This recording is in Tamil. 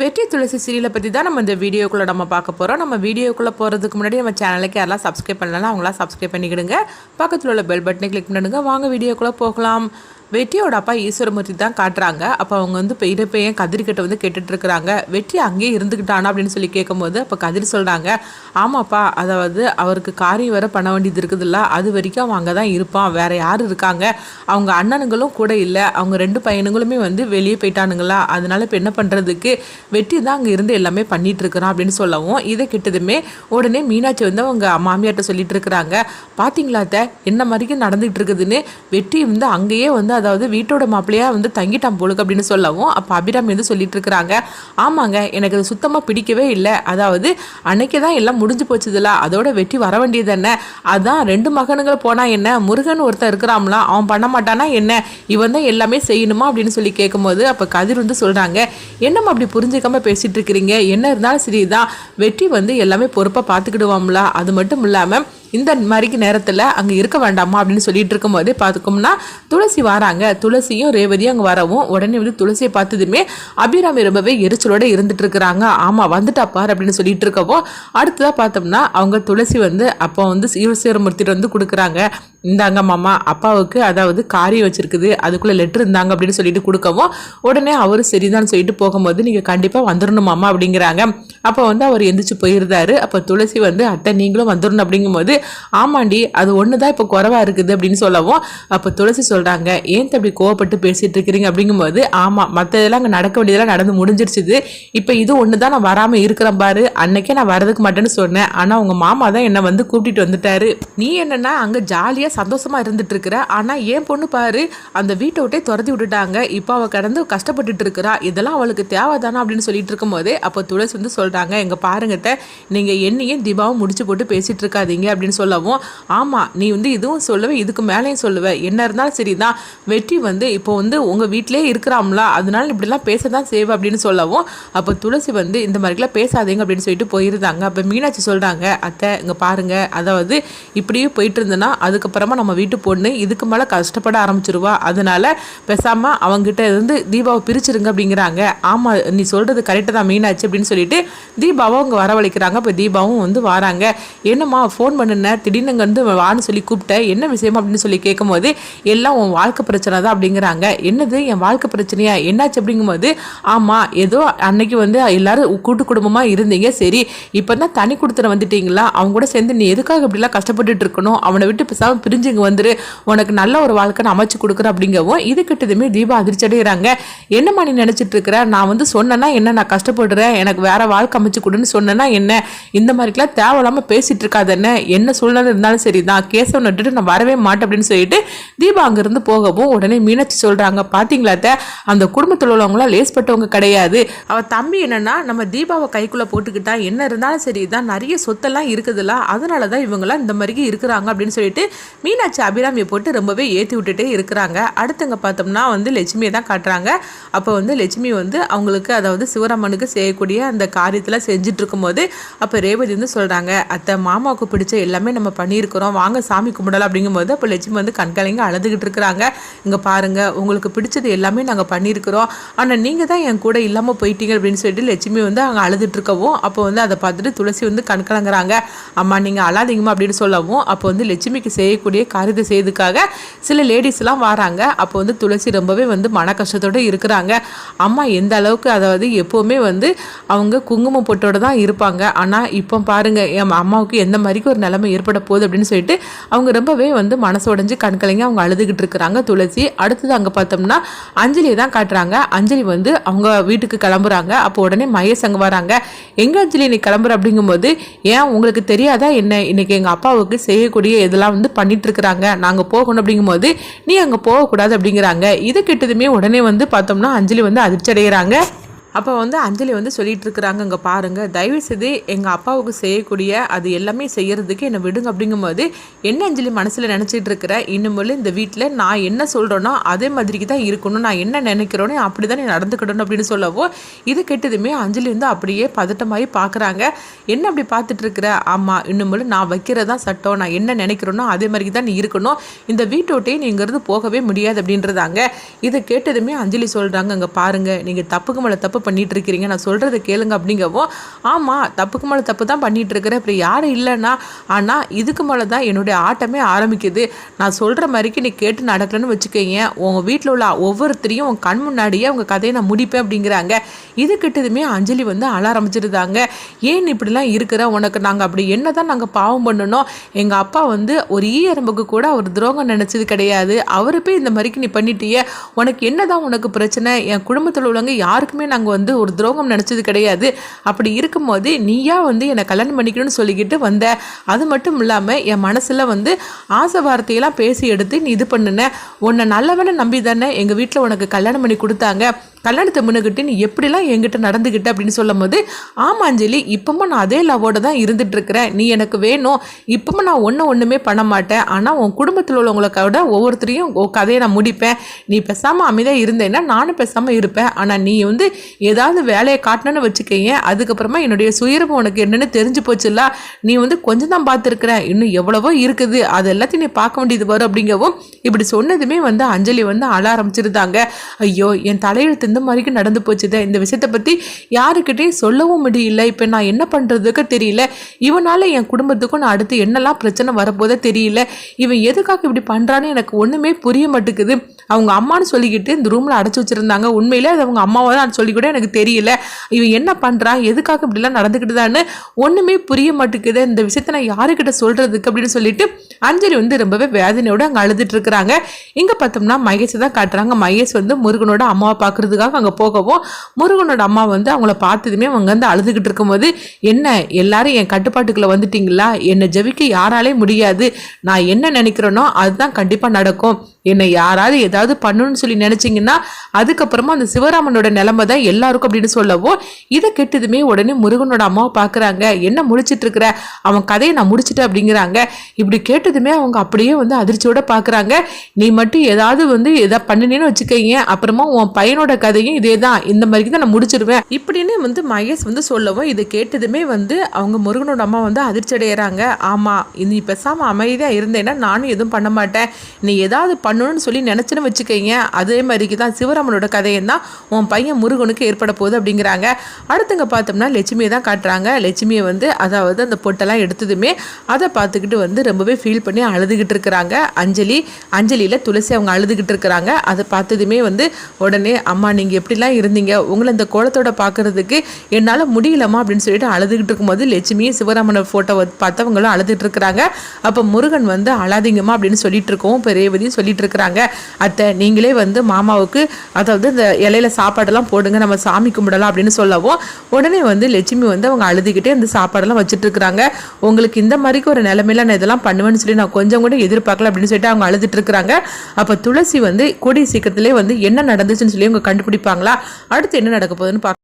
வெற்றி துளசி சீரியலை பற்றி தான் நம்ம இந்த வீடியோக்குள்ளே நம்ம பார்க்க போகிறோம் நம்ம வீடியோக்குள்ளே போகிறதுக்கு முன்னாடி நம்ம சேனலுக்கு யாரெல்லாம் சப்ஸ்கிரைப் பண்ணலாம் அவங்களாம் சப்ஸ்கிரைப் பண்ணிக்கிடுங்க. பக்கத்தில் உள்ள பெல் பட்டனை கிளிக் பண்ணிடுங்க. வாங்க வீடியோக்குள்ளே போகலாம். வெற்றியோட அப்பா ஈஸ்வரமூர்த்தி தான் காட்டுறாங்க. அப்போ அவங்க வந்து பெரிய பையன் கதிர்கிட்ட வந்து கேட்டுட்டு இருக்கிறாங்க. வெற்றி அங்கேயே இருந்துக்கிட்டானா அப்படின்னு சொல்லி கேட்கும்போது அப்போ கதிர் சொல்கிறாங்க ஆமாப்பா அதாவது அவருக்கு காரியம் வேற பண்ண வேண்டியது இருக்குதுல்ல. அது வரைக்கும் அவன் அங்கே தான் இருப்பான். வேற யார் இருக்காங்க? அவங்க அண்ணனுங்களும் கூட இல்லை. அவங்க ரெண்டு பையனுங்களுமே வந்து வெளியே போயிட்டானுங்களா? அதனால இப்போ என்ன பண்ணுறதுக்கு வெற்றி தான் அங்கே இருந்து எல்லாமே பண்ணிட்டு இருக்கிறான் அப்படின்னு சொல்லவும் இதை கிட்டதுமே உடனே மீனாட்சி வந்து அவங்க மாமியார்கிட்ட சொல்லிட்டு இருக்கிறாங்க பார்த்தீங்களா அத்தை? என்ன மாதிரிக்கு நடந்துகிட்டு இருக்குதுன்னு? வெற்றி வந்து அங்கேயே வந்து அதாவது வீட்டோட மாப்பிள்ளையா வந்து தங்கிட்டான் போலுக்கு அப்படின்னு சொல்லவும் அப்போ அபிராமி வந்து சொல்லிட்டு இருக்கிறாங்க. ஆமாங்க எனக்கு அது சுத்தமாக பிடிக்கவே இல்லை. அதாவது அன்னைக்கு தான் எல்லாம் முடிஞ்சு போச்சுதுல. அதோட வெற்றி வர வேண்டியது என்ன? அதான் ரெண்டு மகனுங்கள் போனால் என்ன? முருகன் ஒருத்தன் இருக்கிறாம்ல அவன் பண்ண மாட்டானா என்ன? இவன் தான் எல்லாமே செய்யணுமா அப்படின்னு சொல்லி கேட்கும்போது அப்போ கதிர் வந்து சொல்கிறாங்க என்னம்மா அப்படி புரிஞ்சுக்காம பேசிட்டு இருக்கிறீங்க? என்ன இருந்தாலும் சரிதான். வெற்றி வந்து எல்லாமே பொறுப்பாக பார்த்துக்கிடுவாம்ல. அது மட்டும் இல்லாமல் இந்த மாதிரிக்கு நேரத்தில் அங்கே இருக்க வேண்டாமா அப்படின்னு சொல்லிட்டு இருக்கும்போதே பார்த்துக்கோம்னா துளசி வராங்க. துளசியும் ரேவதியும் அங்கே வரவும் உடனே வந்து துளசியை பார்த்ததுமே அபிராமி ரொம்பவே எரிச்சலோட இருந்துட்டு இருக்கிறாங்க. ஆமாம் வந்துட்டா பார் அப்படின்னு சொல்லிட்டு இருக்கவோ அடுத்ததாக பார்த்தோம்னா அவங்க துளசி வந்து அப்போ வந்து ஈஸ்வரமூர்த்திட்டு வந்து கொடுக்குறாங்க. இந்தாங்க மாமா அப்பாவுக்கு அதாவது காரியம் வச்சிருக்குது அதுக்குள்ளே லெட்டர் இருந்தாங்க அப்படின்னு சொல்லிட்டு கொடுக்கவும் உடனே அவர் சரிதான் சொல்லிட்டு போகும்போது நீங்கள் கண்டிப்பாக வந்துடணும் மாமா அப்படிங்கிறாங்க. அப்போ வந்து அவர் எந்திரிச்சு போயிருந்தாரு. அப்போ துளசி வந்து அத்தை நீங்களும் வந்துடணும் அப்படிங்கும்போது ஆமாண்டி அது ஒன்று தான் இப்போ குறவாக இருக்குது அப்படின்னு சொல்லவும் அப்போ துளசி சொல்கிறாங்க ஏன் அப்படி கோவப்பட்டு பேசிகிட்டு இருக்கிறீங்க? அப்படிங்கும்போது ஆமாம் மற்றதெல்லாம் அங்கே நடக்க வேண்டியதெல்லாம் நடந்து முடிஞ்சிருச்சுது. இப்போ இது ஒன்று தான் நான் வராமல் இருக்கிறேன் பாரு. அன்னைக்கே நான் வரதுக்கு மாட்டேன்னு சொன்னேன். ஆனால் உங்கள் மாமா தான் என்னை வந்து கூப்பிட்டுட்டு வந்துட்டாரு. நீ என்னென்னா அங்கே ஜாலியாக சந்தோஷமா இருந்துட்டு இருக்கிற ஆனால் ஏன் பொண்ணு பாரு அந்த வீட்டை விட்டே துரத்தி விட்டுட்டாங்க. இப்போ அவள் கடந்து கஷ்டப்பட்டுட்டு இருக்கிறா. இதெல்லாம் அவளுக்கு தேவைதானா அப்படின்னு சொல்லிட்டு இருக்கும்போது அப்போ துளசி வந்து சொல்கிறாங்க எங்கள் பாருங்கத்த நீங்கள் என்னையும் தீபாவும் முடிச்சு போட்டு பேசிட்டு இருக்காதீங்க அப்படின்னு சொல்லவும் ஆமாம் நீ வந்து இதுவும் சொல்லுவ இதுக்கு மேலேயும் சொல்லுவ. என்ன இருந்தாலும் சரிதான். வெற்றி வந்து இப்போ வந்து உங்கள் வீட்டிலே இருக்கிறாம்ல. அதனால இப்படிலாம் பேச தான் செய்வ அப்படின்னு சொல்லவும் அப்போ துளசி வந்து இந்த மாதிரிலாம் பேசாதீங்க அப்படின்னு சொல்லிட்டு போயிருந்தாங்க. அப்போ மீனாட்சி சொல்கிறாங்க அத்தை இங்கே பாருங்க. அதாவது இப்படியே போயிட்டு இருந்தேன்னா அதுக்கப்புறம் நம்ம வீட்டு பொண்ணு இதுக்கு மேலே கஷ்டப்பட ஆரம்பிச்சிருவா. அதனால பேசாமல் அவங்ககிட்ட இருந்து தீபாவை பிரிச்சிருங்க அப்படிங்கிறாங்க. ஆமாம் நீ சொல்கிறது கரெக்டாக தான் மீனாச்சு அப்படின்னு சொல்லிட்டு தீபாவை அவங்க வரவழைக்கிறாங்க. இப்போ தீபாவும் வந்து வராங்க. என்னம்மா ஃபோன் பண்ணுனேன் திடீர்னுங்க வந்து வான்னு சொல்லி கூப்பிட்டேன் என்ன விஷயம்? அப்படின்னு சொல்லி கேட்கும்போது எல்லாம் உன் வாழ்க்கை பிரச்சனை தான் அப்படிங்கிறாங்க. என்னது? என் வாழ்க்கை பிரச்சனையா? என்னாச்சு? அப்படிங்கும்போது ஆமாம் ஏதோ அன்னைக்கு வந்து எல்லாரும் கூட்டு குடும்பமாக இருந்தீங்க. சரி இப்போ தான் தனி கொடுத்துட வந்துட்டீங்களா? அவங்க கூட சேர்ந்து நீ எதுக்காக இப்படிலாம் கஷ்டப்பட்டுட்டு இருக்கணும்? அவனை விட்டு பேசாமல் பிரிஞ்சு இங்கே வந்துரு. உனக்கு நல்ல ஒரு வாழ்க்கை நான் அமைச்சு கொடுக்குறேன் அப்படிங்கவும் இது கிட்டதுமே தீபா அதிர்ச்சி அடைகிறாங்க என்னம்மா நீ நினச்சிட்டு இருக்கிற? நான் வந்து சொன்னேன்னா என்ன? நான் கஷ்டப்படுறேன். எனக்கு வேற வாழ்க்கை அமைச்சு கொடுன்னு சொன்னேன்னா என்ன? இந்த மாதிரிக்கெல்லாம் தேவையில்லாமல் பேசிட்டு இருக்காது என்ன? என்ன சூழ்நிலை இருந்தாலும் சரி தான் கேசவன் விட்டுட்டு நான் வரவே மாட்டேன் அப்படின்னு சொல்லிட்டு தீபா அங்கேருந்து போகவும் உடனே மீனாட்சி சொல்கிறாங்க பாத்தீங்களா அந்த குடும்பத்தில் உள்ளவங்களாம் லேஸ்பட்டவங்க கிடையாது. அவள் தம்பி என்னன்னா நம்ம தீபாவை கைக்குள்ளே போட்டுக்கிட்டா என்ன இருந்தாலும் சரி தான் நிறைய சொத்தெல்லாம் இருக்குதுல்ல அதனால தான் இவங்கெல்லாம் இந்த மாதிரி இருக்கிறாங்க அப்படின்னு சொல்லிட்டு மீனாட்சி அபிராமியை போட்டு ரொம்பவே ஏற்றி விட்டுட்டே இருக்கிறாங்க. அடுத்தங்க பார்த்தோம்னா வந்து லட்சுமியை தான் காட்டுறாங்க. அப்போ வந்து லட்சுமி வந்து அவங்களுக்கு அதாவது சிவராமனுக்கு செய்யக்கூடிய அந்த காரியத்தில் செஞ்சுட்டு இருக்கும்போது அப்போ ரேவதி வந்து சொல்கிறாங்க அத்தை மாமாவுக்கு பிடிச்ச எல்லாமே நம்ம பண்ணியிருக்கிறோம். வாங்க சாமி கும்பிடலாம். அப்படிங்கும்போது அப்போ லட்சுமி வந்து கண்கலைங்க அழுதுகிட்டு இருக்கிறாங்க. இங்கே பாருங்கள் உங்களுக்கு பிடிச்சது எல்லாமே நாங்கள் பண்ணியிருக்கிறோம். ஆனால் நீங்கள் தான் என் கூட இல்லாமல் போயிட்டீங்க. அப்படின்னு சொல்லிட்டு லட்சுமி வந்து அங்கே அழுதுட்டு இருக்கவும் அப்போ வந்து அதை பார்த்துட்டு துளசி வந்து கண்கலங்குறாங்க. அம்மா நீங்கள் அழாதீங்கம்மா அப்படின்னு சொல்லவும் அப்போ வந்து லட்சுமிக்கு செய்யக்கூடிய காரியத்தை செய்யறதுக்காக சில லேடிஸ்லாம் வராங்க. அப்போ வந்து துளசி ரொம்பவே வந்து மன கஷ்டத்தோடு இருக்கிறாங்க. அம்மா எந்த அளவுக்கு அதாவது எப்போவுமே வந்து அவங்க குங்குமம் பொட்டோடு தான் இருப்பாங்க. ஆனால் இப்போ பாருங்க என் அம்மாவுக்கு எந்த மாதிரிக்கு ஒரு நிலைமை ஏற்பட போகுது அப்படின்னு சொல்லிட்டு அவங்க ரொம்பவே வந்து மனசு உடைஞ்சு கண்கலைங்க அவங்க அழுதுகிட்டு இருக்கிறாங்க. துளசி அடுத்தது அங்கே பார்த்தோம்னா அஞ்சலியை தான் காட்டுறாங்க. அஞ்சலி வந்து அவங்க வீட்டுக்கு கிளம்புறாங்க. அப்போ உடனே மகேஷ் அங்கே வராங்க. எங்கே அஞ்சலி நீ கிளம்புற? அப்படிங்கும்போது ஏன் உங்களுக்கு தெரியாதா என்ன? இன்னைக்கு எங்கள் அப்பாவுக்கு செய்யக்கூடிய இதெல்லாம் வந்து பண்ணிட்டு இருக்கிறாங்க நாங்கள் போகணும் அப்படிங்கும்போது நீ அங்கே போகக்கூடாது அப்படிங்கிறாங்க. இது கெட்டதுமே உடனே வந்து பார்த்தோம்னா அஞ்சலி வந்து அதிர்ச்சி அடைகிறாங்க அப்போ வந்து அஞ்சலி வந்து சொல்லிட்டு இருக்கிறாங்க இங்கே பாருங்கள் தயவு செய்து எங்கள் அப்பாவுக்கு செய்யக்கூடிய அது எல்லாமே செய்கிறதுக்கு என்னை விடுங்க. அப்படிங்கும்போது என்ன அஞ்சலி மனசில் நினச்சிட்டு இருக்கிற இன்னும் இந்த வீட்டில் நான் என்ன சொல்கிறேனோ அதே மாதிரிக்கு தான் இருக்கணும் நான் என்ன நினைக்கிறேனோ அப்படி தான் நீ நடந்துக்கிடணும் அப்படின்னு சொல்லவோ இது கெட்டதுமே அஞ்சலி வந்து அப்படியே பதட்டமாகி பார்க்குறாங்க என்ன அப்படி பார்த்துட்டு இருக்கிற ஆமாம் இன்னும் நான் வைக்கிறதான் சட்டம் நான் என்ன நினைக்கிறேனோ அதே மாதிரி தான் நீ இருக்கணும். இந்த வீட்டை நீ இங்கேருந்து போகவே முடியாது அப்படின்றதாங்க. இதை கேட்டதுமே அஞ்சலி சொல்கிறாங்க இங்கே பாருங்கள் நீங்கள் தப்புக்கு மேலே தப்பு பண்ணிட்டு இருக்கிறீங்க நான் சொல்கிறத கேளுங்க அப்படிங்கவும் ஆமாம் தப்புக்கு மேலே தப்பு தான் பண்ணிட்டு இருக்கிறேன் இப்படி யாரும் இல்லைன்னா ஆனால் இதுக்கு மேலே தான் என்னுடைய ஆட்டமே ஆரம்பிக்குது. நான் சொல்கிற மாதிரிக்கு நீ கேட்டு நடக்கலன்னு வச்சுக்கோங்க உங்கள் வீட்டில் உள்ள ஒவ்வொருத்தரையும் உன் கண் முன்னாடியே அவங்க கதையை நான் முடிப்பேன் அப்படிங்கிறாங்க. இது கிட்டதுமே அஞ்சலி வந்து அழ ஆரம்பிச்சிருந்தாங்க ஏன் இப்படிலாம் இருக்கிற? உனக்கு நாங்கள் அப்படி என்ன தான் நாங்கள் பாவம் பண்ணணும் எங்கள் அப்பா வந்து ஒரு ஈ கூட அவர் துரோகம் நினச்சது கிடையாது. அவரு போய் இந்த மாதிரிக்கு நீ பண்ணிட்டிய உனக்கு என்னதான் உனக்கு பிரச்சனை? என் குடும்பத்தில் உள்ளவங்க யாருக்குமே நாங்கள் வந்து ஒரு துரோகம் நினச்சது கிடையாது. அப்படி இருக்கும்போது நீயா வந்து என்னை கல்யாணம் பண்ணிக்கணும்னு சொல்லிக்கிட்டு வந்த. அது மட்டும் இல்லாமல் என் மனசில் வந்து ஆசை வார்த்தையெல்லாம் பேசி எடுத்து நீ இது பண்ணுன. உன்னை நல்லவனை நம்பி தானே எங்கள் வீட்டில் உனக்கு கல்யாணம் பண்ணி கொடுத்தாங்க. கல்யாணத்தை முன்னுக்கிட்டு நீ எப்படிலாம் என்கிட்ட நடந்துக்கிட்ட அப்படின்னு சொல்லும் போது ஆமா அஞ்சலி நான் அதே லவ்வோட தான் இருந்துகிட்ருக்கிறேன் நீ எனக்கு வேணும். இப்போமும் நான் ஒன்றும் ஒன்றுமே பண்ண மாட்டேன். ஆனால் உன் குடும்பத்தில் உள்ளவங்களுக்கோட ஒவ்வொருத்தரையும் கதையை நான் முடிப்பேன். நீ பேசாமல் அமைதியாக இருந்தேன்னா நானும் பேசாமல் இருப்பேன். ஆனால் நீ வந்து ஏதாவது வேலையை காட்டணும்னு வச்சுக்கேன் அதுக்கப்புறமா என்னுடைய சுயரூபம் உனக்கு என்னென்னு தெரிஞ்சு போச்சுல்ல நீ வந்து கொஞ்சம் தான் பார்த்துருக்குற. இன்னும் எவ்வளவோ இருக்குது. அது எல்லாத்தையும் நீ பார்க்க வேண்டியது வரும். அப்படிங்கவும் இப்படி சொன்னதுமே வந்து அஞ்சலி வந்து அழ ஆரம்பிச்சிருந்தாங்க. ஐயோ என் தலையெழுத்து இந்த மாதிரிக்கு நடந்து போச்சுது? இந்த விஷயத்தை பற்றி யாருக்கிட்டையும் சொல்லவும் முடியல. இப்போ நான் என்ன பண்ணுறதுக்கு தெரியல. இவனால் என் குடும்பத்துக்கும் நான் அடுத்து என்னெல்லாம் பிரச்சனை வரப்போதே தெரியல. இவன் எதுக்காக இப்படி பண்ணுறான்னு எனக்கு ஒன்றுமே புரிய மாட்டேங்குது. அவங்க அம்மான்னு சொல்லிக்கிட்டு இந்த ரூமில் அடைச்சி வச்சுருந்தாங்க. உண்மையில் அது அவங்க அம்மாவை தான் சொல்லி கூட எனக்கு தெரியல. இவன் என்ன பண்ணுறான் எதுக்காக இப்படிலாம் நடந்துக்கிட்டுதான்னு ஒன்றுமே புரிய மாட்டேங்குது. இந்த விஷயத்த நான் யாருக்கிட்ட சொல்கிறதுக்கு அப்படின்னு சொல்லிட்டு அஞ்சலி வந்து ரொம்பவே வேதனையோடு அங்கே அழுதுட்டு இருக்கிறாங்க. இங்கே பார்த்தோம்னா மகேஷை தான் காட்டுறாங்க. மகேஷ் வந்து முருகனோட அம்மாவை பார்க்குறதுக்கு பார்க்கறதுக்காக அங்கே போகவும் முருகனோட அம்மா வந்து அவங்கள பார்த்ததுமே அவங்க வந்து அழுதுகிட்டு இருக்கும்போது என்ன எல்லாரும் என் கட்டுப்பாட்டுக்குள்ளே வந்துட்டீங்களா? என்னை ஜெபிக்க யாராலே முடியாது. நான் என்ன நினைக்கிறேனோ அதுதான் கண்டிப்பாக நடக்கும். என்னை யாராவது ஏதாவது பண்ணணும்னு சொல்லி நினைச்சிங்கன்னா அதுக்கப்புறமா அந்த சிவராமனோட நிலைமை தான் எல்லாருக்கும் அப்படின்னு சொல்லவோ இதை கெட்டதுமே உடனே முருகனோட அம்மாவை பார்க்குறாங்க. என்ன முடிச்சிட்டு இருக்கிற? அவன் கதையை நான் முடிச்சிட்டேன் அப்படிங்கிறாங்க. இப்படி கேட்டதுமே அவங்க அப்படியே வந்து அதிர்ச்சியோட பார்க்குறாங்க. நீ மட்டும் ஏதாவது வந்து எதாவது பண்ணினேன்னு வச்சுக்கோங்க. அப்புறமா உன் பையனோட கதையும் இதே தான். இந்த மாதிரி தான் நான் முடிச்சிருவேன். இப்படின்னு வந்து மகேஷ் வந்து சொல்லவும் இதை கேட்டதுமே வந்து அவங்க முருகனோட அம்மா வந்து அதிர்ச்சி அடைகிறாங்க ஆமாம் நீ பேசாமல் அமைதியாக இருந்தேன்னா நானும் எதுவும் பண்ண மாட்டேன். நீ ஏதாவது பண்ணணும்னு சொல்லி நினச்சின்னு வச்சுக்கோங்க. அதே மாதிரிக்கு தான் சிவராமனோட கதையும் தான் உன் பையன் முருகனுக்கு ஏற்பட போகுது அப்படிங்கிறாங்க. அடுத்தங்க பார்த்தோம்னா லட்சுமியை தான் காட்டுறாங்க. லட்சுமியை வந்து அதாவது அந்த பொட்டெல்லாம் எடுத்ததுமே அதை பார்த்துக்கிட்டு வந்து ரொம்பவே ஃபீல் பண்ணி அழுதுகிட்டு இருக்கிறாங்க. அஞ்சலி அஞ்சலியில் துளசி அவங்க அழுதுகிட்டு இருக்கிறாங்க. அதை பார்த்ததுமே வந்து உடனே அம்மா நீங்கள் எப்படிலாம் இருந்தீங்க? உங்களை இந்த கோலத்தோட பார்க்குறதுக்கு என்னால் முடியலம்மா அப்படின்னு சொல்லிட்டு அழுதுகிட்டு இருக்கும்போது லட்சுமியும் சிவராமனோட ஃபோட்டோவை பார்த்தவங்களும் அழுதுகிட்டு இருக்கிறாங்க. அப்போ முருகன் வந்து அழாதீங்கம்மா அப்படின்னு சொல்லிட்டு இருக்கோம் பெரியவதியும் சொல்லிட்டு இருக்கிறாங்க அத்தை நீங்களே வந்து மாமாவுக்கு அதாவது இந்த இலையில சாப்பாடெல்லாம் போடுங்க நம்ம சாமி கும்பிடலாம் அப்படின்னு சொல்லவும் உடனே வந்து லட்சுமி வந்து அவங்க அழுதுகிட்டே அந்த சாப்பாடெல்லாம் வச்சுட்டு இருக்கிறாங்க உங்களுக்கு இந்த மாதிரிக்கு ஒரு நிலைமையில நான் இதெல்லாம் பண்ணுவேன்னு சொல்லி நான் கொஞ்சம் கூட எதிர்பார்க்கல அப்படின்னு சொல்லிட்டு அவங்க அழுதுட்டு இருக்கிறாங்க அப்போ துளசி வந்து கூடிய சீக்கிரத்திலே வந்து என்ன நடந்துச்சுன்னு சொல்லி அவங்க கண்டுபிடிப்பாங்களா? அடுத்து என்ன நடக்க போகுதுன்னு பார்க்க